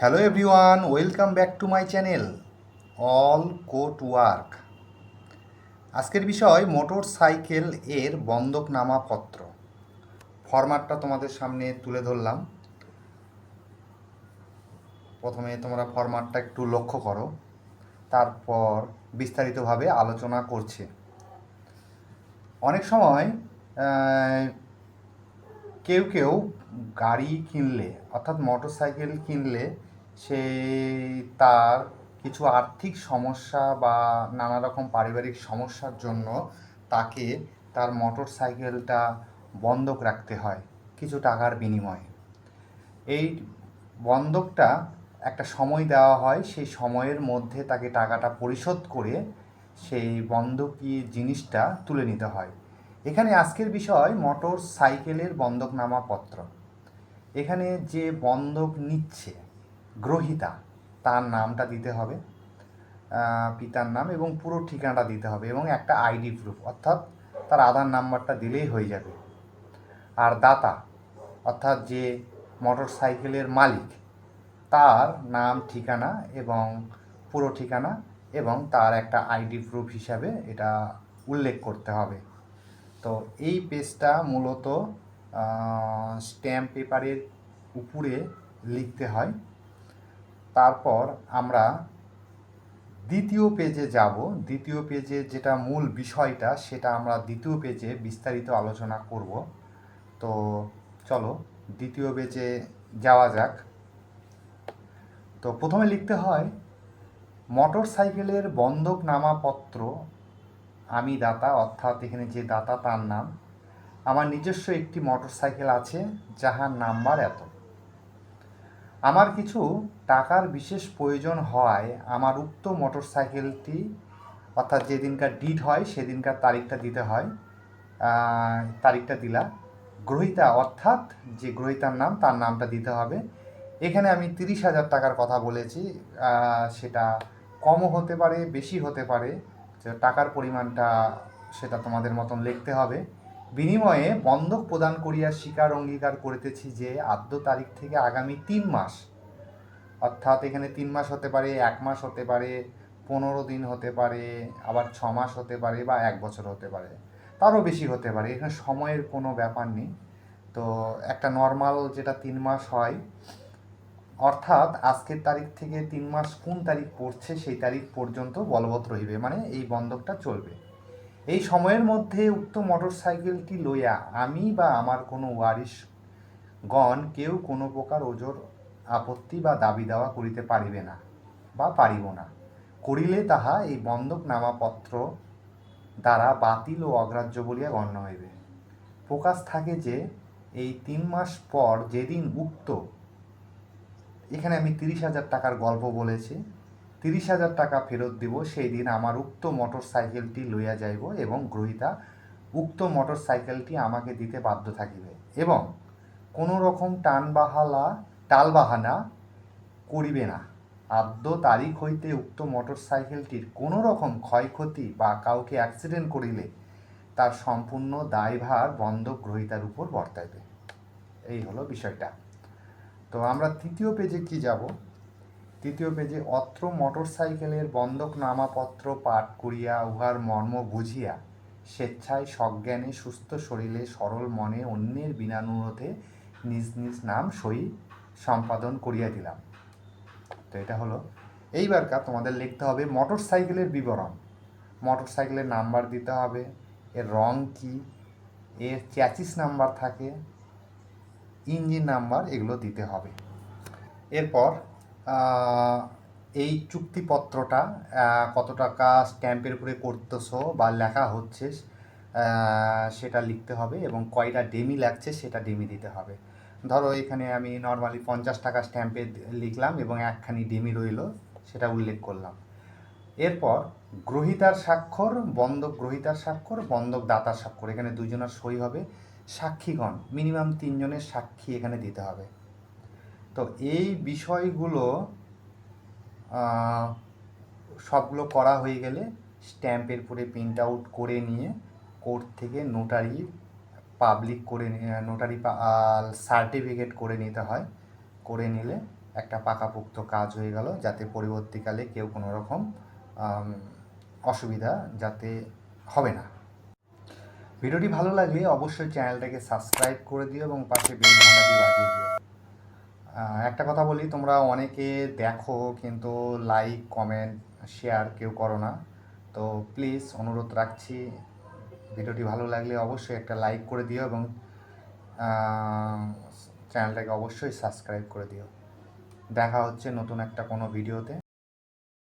Hello everyone welcome back to my channel all court work আজকের বিষয় motor cycle এর বন্ধকনামা পত্র। ফরম্যাটটা তোমাদের সামনে তুলে ধরলাম। প্রথমে তোমরা ফরম্যাটটা একটু লক্ষ্য করো। তারপর বিস্তারিতভাবে আলোচনা করছে। অনেক সময় কেউ কেউ গাড়ি কিনলে, অর্থাৎ মোটর সাইকেল কিনলে সে তার কিছু আর্থিক সমস্যা বা নানা রকম পারিবারিক সমস্যার জন্য তাকে তার মোটর সাইকেলটা বন্ধক রাখতে হয় কিছু টাকার বিনিময়ে। এই বন্ধকটা একটা সময় দেওয়া হয়, সেই সময়ের মধ্যে তাকে টাকাটা পরিশোধ করে সেই বন্ধকি জিনিসটা তুলে নিতে হয়। এখানে আজকের বিষয় মোটর সাইকেলের বন্ধকনামা পত্র। এখানে যে বন্ধক নিচ্ছে গ্রহিতা, তার নামটা দিতে হবে পিতার নাম এবং পুরো ঠিকানাটা দিতে হবে এবং একটা আইডি প্রুফ অর্থাৎ তার আধার নাম্বারটা দিলেই হয়ে যাবে। আর দাতা, অর্থাৎ যে মোটর সাইকেলের মালিক, তার নাম, ঠিকানা এবং পুরো ঠিকানা এবং তার একটা আইডি প্রুফ হিসাবে এটা উল্লেখ করতে হবে। তো এই পেজটা মূলত স্ট্যাম্প পেপারের উপরে লিখতে হয়। তারপর আমরা দ্বিতীয় পেজে যাব। দ্বিতীয় পেজে যেটা মূল বিষয়টা, সেটা আমরা দ্বিতীয় পেজে বিস্তারিত আলোচনা করব। তো চলো, দ্বিতীয় পেজে যাওয়া যাক। তো প্রথমে লিখতে হয় মোটর সাইকেলের বন্ধকনামাপত্র আমি দাতা, অর্থাৎ এখানে যে দাতা তার নাম। আমার নিজস্ব একটি মোটরসাইকেল আছে, যাহার নাম্বার এত। আমার কিছু টাকার বিশেষ প্রয়োজন হওয়ায় আমার উক্ত মোটরসাইকেলটি, অর্থাৎ যেদিনকার ডিট হয়, সেদিনকার তারিখটা দিতে হয় তারিখটা দিলা। গ্রহিতা, অর্থাৎ যে গ্রহিতার নাম, তার নামটা দিতে হবে। এখানে আমি তিরিশ হাজার টাকার কথা বলেছি সেটা কমও হতে পারে, বেশি হতে পারে টাকার পরিমাণটা সেটা তোমাদের মতন লিখতে হবে। বিনিময়ে বন্ধক প্রদান করিয়া স্বীকার অঙ্গীকার করিতেছি যে আদ্য তারিখ থেকে আগামী তিন মাস, অর্থাৎ এখানে তিন মাস হতে পারে, এক মাস হতে পারে, পনেরো দিন হতে পারে, আবার ছ মাস হতে পারে বা এক বছর হতে পারে, তারও বেশি হতে পারে। এখানে সময়ের কোনো ব্যাপার নেই। তো একটা নর্মাল যেটা তিন মাস হয়, অর্থাৎ আজকের তারিখ থেকে তিন মাস কোন তারিখ পড়ছে সেই তারিখ পর্যন্ত বলবৎ রহিবে মানে এই বন্ধকটা চলবে। এই সময়ের মধ্যে উক্ত মোটরসাইকেলটি লইয়া আমি বা আমার কোনো ওয়ারিশ গণ কেউ কোনো প্রকার ওজোর আপত্তি বা দাবি দাওয়া করিতে পারিবে না বা পারিব না। করিলে তাহা এই বন্ধকনামাপত্র দ্বারা বাতিল ও অগ্রাহ্য বলিয়া গণ্য হইবে। প্রকাশ থাকে যে, এই তিন মাস পর যেদিন উক্ত, এখানে আমি তিরিশ হাজার টাকার গল্প বলেছি তিরিশ হাজার টাকা ফেরত দিব, সেই দিন আমার উক্ত মোটর সাইকেলটি লইয়া যাইব এবং গ্রহিতা উক্ত মোটর সাইকেলটি আমাকে দিতে বাধ্য থাকিবে এবং কোনো রকম টান বাহালা টাল বাহানা করিবে না। আদ্য তারিখ হইতে উক্ত মোটর সাইকেলটির কোনো রকম ক্ষয়ক্ষতি বা কাউকে অ্যাক্সিডেন্ট করিলে তার সম্পূর্ণ দায়ভার বন্ধক গ্রহিতার উপর বর্তাইবে। এই হলো বিষয়টা। তো আমরা তৃতীয় পেজে কি যাব? তৃতীয় পেজে, অত্র মোটরসাইকেলের বন্ধকনামাপত্র পাঠ করিয়া উহার মর্ম বুঝিয়া স্বেচ্ছায় সজ্ঞানে, সুস্থ শরীরে, সরল মনে, অন্যের বিনানুরোধে নিজ নিজ নাম সই সম্পাদন করিয়া দিলাম। তো এটা হলো। এইবারকার তোমাদের লিখতে হবে মোটরসাইকেলের বিবরণ। মোটরসাইকেলের নাম্বার দিতে হবে, এর রং কি, এর চ্যাচিস নাম্বার থাকে, ইঞ্জিন নাম্বার এগুলো দিতে হবে। এরপর এই চুক্তিপত্রটা কত টাকা স্ট্যাম্পের উপরে করতেছো বা লেখা হচ্ছে সেটা লিখতে হবে এবং কয়টা ডেমি লাগছে সেটা ডেমি দিতে হবে। ধরো এখানে আমি নর্মালি পঞ্চাশ টাকা স্ট্যাম্পে লিখলাম এবং একখানি ডেমি রইল, সেটা উল্লেখ করলাম। এরপর গ্রহিতার স্বাক্ষর, বন্ধক গ্রহিতার স্বাক্ষর, বন্ধক দাতার স্বাক্ষর, এখানে দুজনের সই হবে। সাক্ষীগণ মিনিমাম তিনজনের সাক্ষী এখানে দিতে হবে। তো এই বিষয়গুলো সবগুলো করা হয়ে গেলে স্ট্যাম্পের পরে প্রিন্ট আউট করে নিয়ে কোর্ট থেকে নোটারি পাবলিক করে নোটারি সার্টিফিকেট করে নিতে হয়। করে নিলে একটা পাকাপোক্ত কাজ হয়ে গেল যাতে পরবর্তীকালে কেউ কোনো রকম অসুবিধা যাতে হবে না। ভিডিওটি ভালো লাগলে অবশ্যই চ্যানেলটাকে সাবস্ক্রাইব করে দিও এবং পাশে বেল ঘন্টাটি বাজিয়ে দিও। একটা কথা বলি, তোমরা অনেকে দেখো কিন্তু লাইক কমেন্ট শেয়ার কেউ করো না। তো প্লিজ অনুরোধ রাখছি, ভিডিওটি ভালো লাগলে অবশ্যই একটা লাইক করে দিও এবং চ্যানেলটাকে অবশ্যই সাবস্ক্রাইব করে দিও। দেখা হচ্ছে নতুন একটা কোনো ভিডিওতে